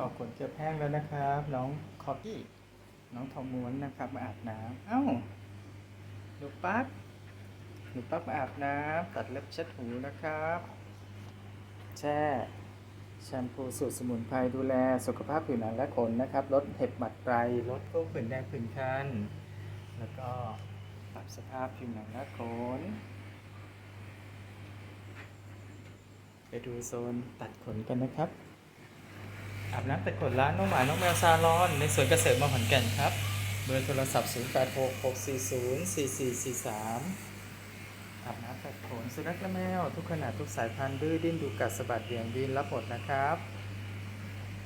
ออกขนเกือบแห้งแล้วนะครับ น้องคอกี้ น้องทอมม้วนนะครับ มาอาบน้ำเอ้าหนูปั๊กหนูปั๊กมาอาบน้ำตัดเล็บเช็ดหูนะครับ แช่แชมพูสูตรสมุนไพรดูแลสุขภาพผิวหนังและขนนะครับ ลดเห็บหมัดไรลดพวกผื่นแดงผื่นคัน แล้วก็ปรับสภาพผิวหนังและขนไปดูโซนตัดขนกันนะครับ อาบน้ำแตัดขนร้านน้องหมา น้องแมวซาลอน ในสวนเกษตรมอขอนแก่นครับ เบอร์โทรศัพท์ 0 8 6 6 4 0 4 4 4 3 อาบน้ำแตัดขนสุนัขและแมว ทุกขนาดทุกสายพันธุ์ดื้อดิ้นดูกัดสะบัดเบี่ยงบินรับหมดนะครับ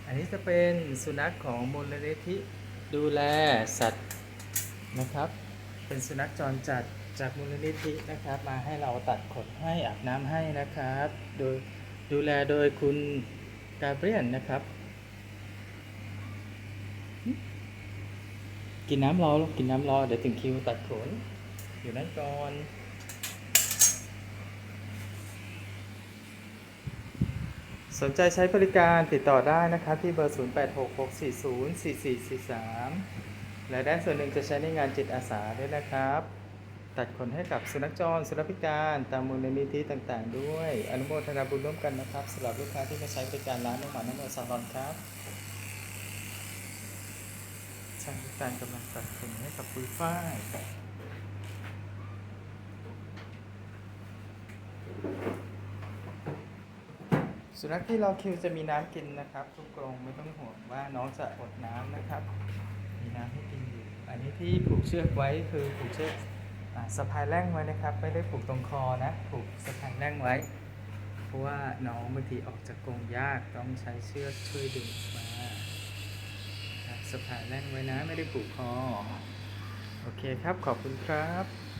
อันนี้จะเป็นสุนัขของมูลนิธิดูแลสัตว์นะครับ เป็นสุนัขจรจัดจากมูลนิธินะครับ มาให้เราตัดขนให้อาบน้ำให้นะครับ โดยดูแลโดยคุณกาเบรียนนะครับ กินน้ำรอลูกกินน้ำรอ เดี๋ยวถึงคิวตัดขน อยู่นั่นก่อน สนใจใช้บริการติดต่อได้นะครับที่เบอร์ 0866404443และได้ส่วนหนึ่งจะใช้ในงานจิตอาสาด้วยนะครับ ตัดขนให้กับสุนัขจร สุนัขพิการตามมูลนิธิต่างๆ ด้วย อนุโมทนาบุญร่วมกันนะครับสำหรับลูกค้าที่มาใช้บริการร้านน้องหมาน้องแมวซาลอนครับ ช่างการกำลังตัดขนให้กับปุยฝ้ายสุนัขที่รอคิวจะมีน้ำกินนะครับ ทุกกรงไม่ต้องห่วงว่าน้องจะอดน้ำนะครับ มีน้ำให้กินอยู่อันนี้ที่ผูกเชือกไว้คือผูกเชือกอสะพายแร่งไว้นะครับ ไม่ได้ผูกตรงคอนะ ผูกสะพายแร่งไว้ เพราะว่าน้องบางทีออกจากกรงยากต้องใช้เชือกช่วยดึงมา สะพาแน่นไว้นะ ไม่ได้ผูกคอ โอเคครับ ขอบคุณครับ